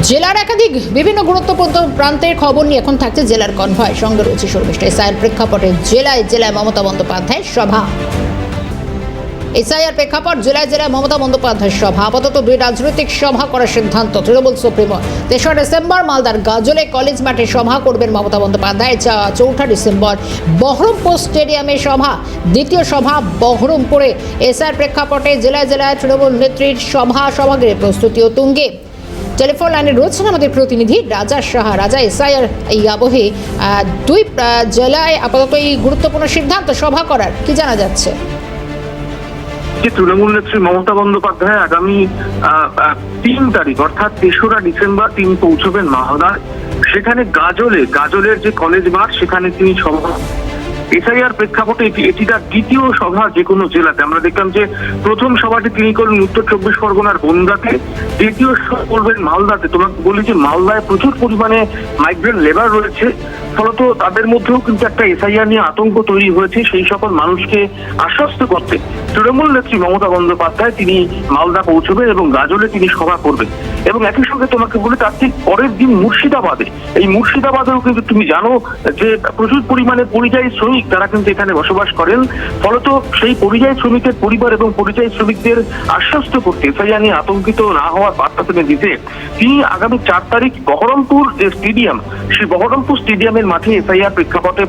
জেলার একাধিক বিভিন্ন গুরুত্বপূর্ণ প্রান্তের খবর নিয়ে এখন থাকছে জেলার কনভয়। সঙ্গে রয়েছে শর্মিষ্ঠা এসআইয়ের প্রেক্ষাপটে জেলায় জেলায় মমতা বন্দ্যোপাধ্যায়ের সভা। এসআইআর প্রেক্ষাপট, জেলায় জেলায় মমতা বন্দ্যোপাধ্যায় সভা। আপাতত দুই রাজনৈতিক সভা করার সিদ্ধান্ত তৃণমূল সুপ্রিমো। তেসরা ডিসেম্বর মালদার গাজলে কলেজ মাঠে সভা করবেন মমতা বন্দ্যোপাধ্যায়। চৌঠা ডিসেম্বর বহরমপুর স্টেডিয়ামে সভা। দ্বিতীয় সভা বহরমপুরে। এসআইআর প্রেক্ষাপটে জেলায় জেলায় তৃণমূল নেত্রীর সভা সমাগ্রে প্রস্তুতি ও তুঙ্গে। টেলিফোন লাইনে রয়েছেন আমাদের প্রতিনিধি রাজা সাহা। রাজা, এসআইআর এই আবহে দুই জেলায় আপাতত এই গুরুত্বপূর্ণ সিদ্ধান্ত সভা করার কি জানা যাচ্ছে? তৃণমূল নেত্রী মমতা বন্দ্যোপাধ্যায় আগামী তিন তারিখ, অর্থাৎ তেসরা ডিসেম্বর তিনি পৌঁছবেন মাহদার সেখানে গাজলে, গাজলের যে কলেজ মাঠ, সেখানে তিনি সভা এসআইআর প্রেক্ষাপটে এটি এটি তার দ্বিতীয় সভা যে কোনো জেলাতে। আমরা দেখলাম যে প্রথম সভাটি তিনি করলেন উত্তর চব্বিশ পরগনার বনগাঁতে, দ্বিতীয় সভা করবেন মালদাতে। তোমাকে বলি যে মালদায় প্রচুর পরিমাণে মাইগ্রেন্ট লেবার রয়েছে। ফলত তাদের মধ্যেও কিন্তু একটা এসআইআর নিয়ে আতঙ্ক তৈরি হয়েছে। সেই সকল মানুষকে আশ্বস্ত করতে তৃণমূল নেত্রী মমতা বন্দ্যোপাধ্যায় তিনি মালদা পৌঁছবেন এবং গাজলে তিনি সভা করবেন। এবং একই সঙ্গে তোমাকে বলে তার ঠিক পরের দিন মুর্শিদাবাদে। এই মুর্শিদাবাদেও কিন্তু তুমি জানো যে প্রচুর পরিমাণে পরিযায়ী শ্রমিক তারা কিন্তু এখানে বসবাস করেন। ফলত সেই পরিযায়ী শ্রমিকের পরিবার এবং পরিযায়ী শ্রমিকদের আশ্বস্ত করতে এসআইআর নিয়ে আতঙ্কিত না হওয়ার বার্তা তিনি দিতে তিনি আগামী চার তারিখ বহরমপুর যে স্টেডিয়াম, সেই বহরমপুর স্টেডিয়ামের মাঠে এসআইআর প্রেক্ষাপটে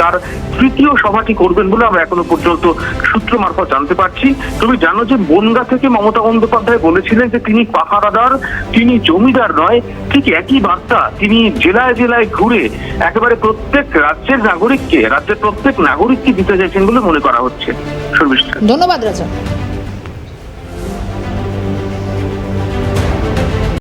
তার তৃতীয় সভাটি করবেন বলে আমরা এখনও পর্যন্ত সূত্র মারফত জানতে পারছি। তুমি জানো যে বনগা থেকে মমতা বন্দ্যোপাধ্যায় বলেছিলেন যে তিনি পাহারাদার, তিনি জমিদার নয়। ঠিক একই বার্তা তিনি জেলায় জেলায় ঘুরে একেবারে প্রত্যেক রাজ্যের নাগরিককে রাজ্যের প্রত্যেক নাগরিককে দিতে চাইছেন বলে মনে করা হচ্ছে। ধন্যবাদ রাজা।